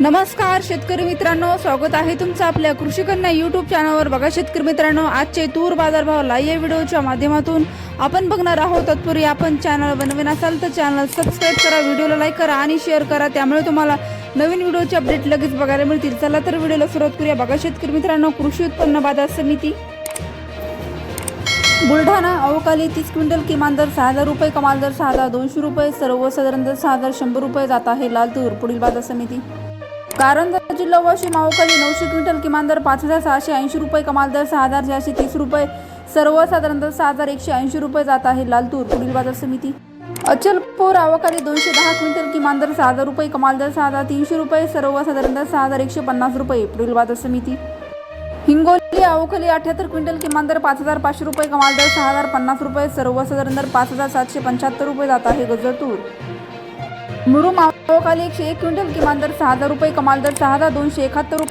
नमस्कार शेतकरी मित्रांनो. स्वागत आहे तुमचं आपल्या कृषी कन्या युट्यूब चॅनलवर बघा शेतकरी मित्रांनो आजचे तूर बाजारभाव लाईव्ह व्हिडिओच्या माध्यमातून आपण बघणार आहोत. तत्पूर्वी आपण चॅनल बनवीन असाल तर चॅनल सबस्क्राईब करा व्हिडिओला लाईक करा आणि शेअर करा. त्यामुळे तुम्हाला नवीन व्हिडिओचे अपडेट लगेच बघायला मिळतील. चला तर व्हिडिओला सुरुवात करूया. बघा शेतकरी मित्रांनो कृषी उत्पन्न बाजार समिती. बुलढाणा अवकाली तीस क्विंटल किमान दर सहा हजार रुपये कमाल दर सहा हजार दोनशे रुपये सर्वसाधारण दर सहा हजार शंभर रुपये जात आहे लाल तूर. पुढील बाजार समिती. कारंजा जिल्हा वाशी अवकाली नऊशे क्विंटल किमान दर पाच हजार सहाशे ऐंशी रुपये कमाल दर सहा हजार चारशे तीस रुपये सर्वसाधारण दर सहा हजार एकशे ऐंशी रुपये जात आहे लालतूर पुढील बाजार समिती. अचलपूर अवकाली दोनशे दहा क्विंटल किमान दर सहा हजार रुपये कमाल दर सहा हजार तीनशे रुपये सर्वसाधारण दर सहा हजार एकशे पन्नास रुपये पुढील बाजार समिती. हिंगोली आवखली अठ्याहत्तर क्विंटल किमान दर पाच हजार पाचशे रुपये कमाल दर सहा हजार पन्नास रुपये सर्वसाधारण दर पाच हजार सातशे पंच्याहत्तर रुपये जात आहे गजरतूर. मुरुमावखाली एकशे एक क्विंटल किमान दर सहा हजार रुपये कमाल दर सहा हजार दोनशे एकाहत्तर रुपये.